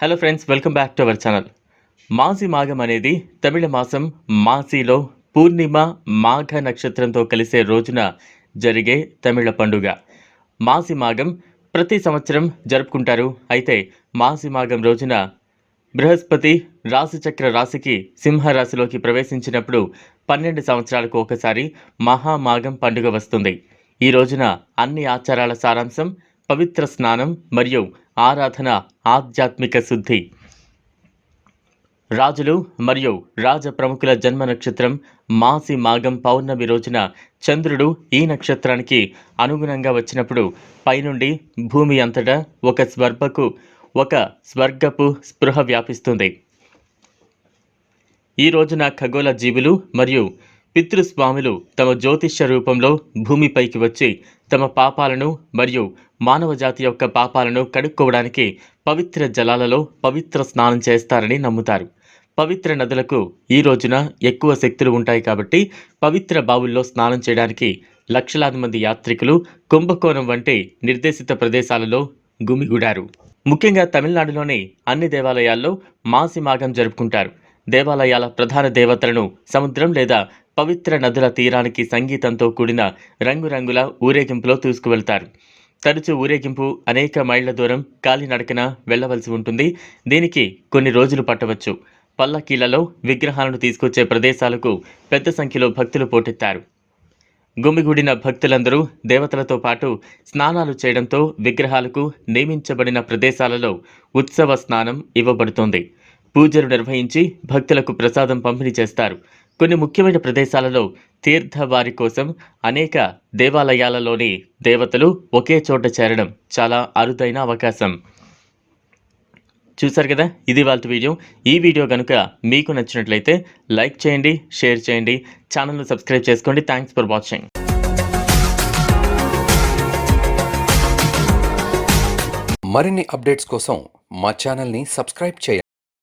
Hello friends welcome back to our channel Masi మాఘం అనేది తమిళ మాసం మాసిలో పూర్ణిమ మాఘ నక్షత్రంతో కలిసే రోజున జరిగే తమిళ పండుగ. మాసి మాఘం ప్రతి సంవత్సరం జరుపుకుంటారు. అయితే మాసి మాఘం రోజున బృహస్పతి రాశిచక్ర రాశికి సింహరాశిలోకి ప్రవేశించినప్పుడు పన్నెండు సంవత్సరాలకు ఒకసారి మహామాఘం పండుగ వస్తుంది. ఈ రోజున అన్ని ఆచారాల సారాంశం పవిత్ర స్నానం మరియు ఆరాధన ఆధ్యాత్మిక శుద్ధి. రాజులు మరియు రాజ ప్రముఖుల జన్మ నక్షత్రం మాసి మాఘం పౌర్ణమి రోజున చంద్రుడు ఈ నక్షత్రానికి అనుగుణంగా వచ్చినప్పుడు పైనుండి భూమి అంతటా ఒక స్వర్గపు ఒక స్వర్గపు స్పృహ వ్యాపిస్తుంది. ఈ రోజున ఖగోళ జీవులు మరియు పితృస్వాములు తమ జ్యోతిష్య రూపంలో భూమిపైకి వచ్చి తమ పాపాలను మరియు మానవ జాతి యొక్క పాపాలను కడుక్కోవడానికి పవిత్ర జలాలలో పవిత్ర స్నానం చేస్తారని నమ్ముతారు. పవిత్ర నదులకు ఈ రోజున ఎక్కువ శక్తులు ఉంటాయి కాబట్టి పవిత్ర బావుల్లో స్నానం చేయడానికి లక్షలాది మంది యాత్రికులు కుంభకోణం వంటి నిర్దేశిత ప్రదేశాలలో గుమిగూడారు. ముఖ్యంగా తమిళనాడులోని అన్ని దేవాలయాల్లో మాసి మాఘం జరుపుకుంటారు. దేవాలయాల ప్రధాన దేవతలను సముద్రం లేదా పవిత్ర నదుల తీరానికి సంగీతంతో కూడిన రంగురంగుల ఊరేగింపులో తీసుకువెళ్తారు. తరచూ ఊరేగింపు అనేక మైళ్ళ దూరం కాలినడకన వెళ్ళవలసి ఉంటుంది. దీనికి కొన్ని రోజులు పట్టవచ్చు. పల్లకీలలో విగ్రహాలను తీసుకొచ్చే ప్రదేశాలకు పెద్ద సంఖ్యలో భక్తులు పోటెత్తారు. గుమిగూడిన భక్తులందరూ దేవతలతో పాటు స్నానాలు చేయడంతో విగ్రహాలకు నియమించబడిన ప్రదేశాలలో ఉత్సవ స్నానం ఇవ్వబడుతుంది. పూజలు నిర్వహించి భక్తులకు ప్రసాదం పంపిణీ చేస్తారు. కొన్ని ముఖ్యమైన ప్రదేశాలలో తీర్థవారి కోసం అనేక దేవాలయాలలోని దేవతలు ఒకే చోట చేరడం చాలా అరుదైన అవకాశం. చూసారు కదా? ఇది వాళ్ళ వీడియో. ఈ వీడియో కనుక మీకు నచ్చినట్లయితే లైక్ చేయండి షేర్ చేయండి ఛానల్ను సబ్స్క్రైబ్ చేసుకోండి. Thanks for watching. మరిన్ని అప్డేట్స్ కోసం మా ఛానల్ని సబ్స్క్రైబ్ చేయండి.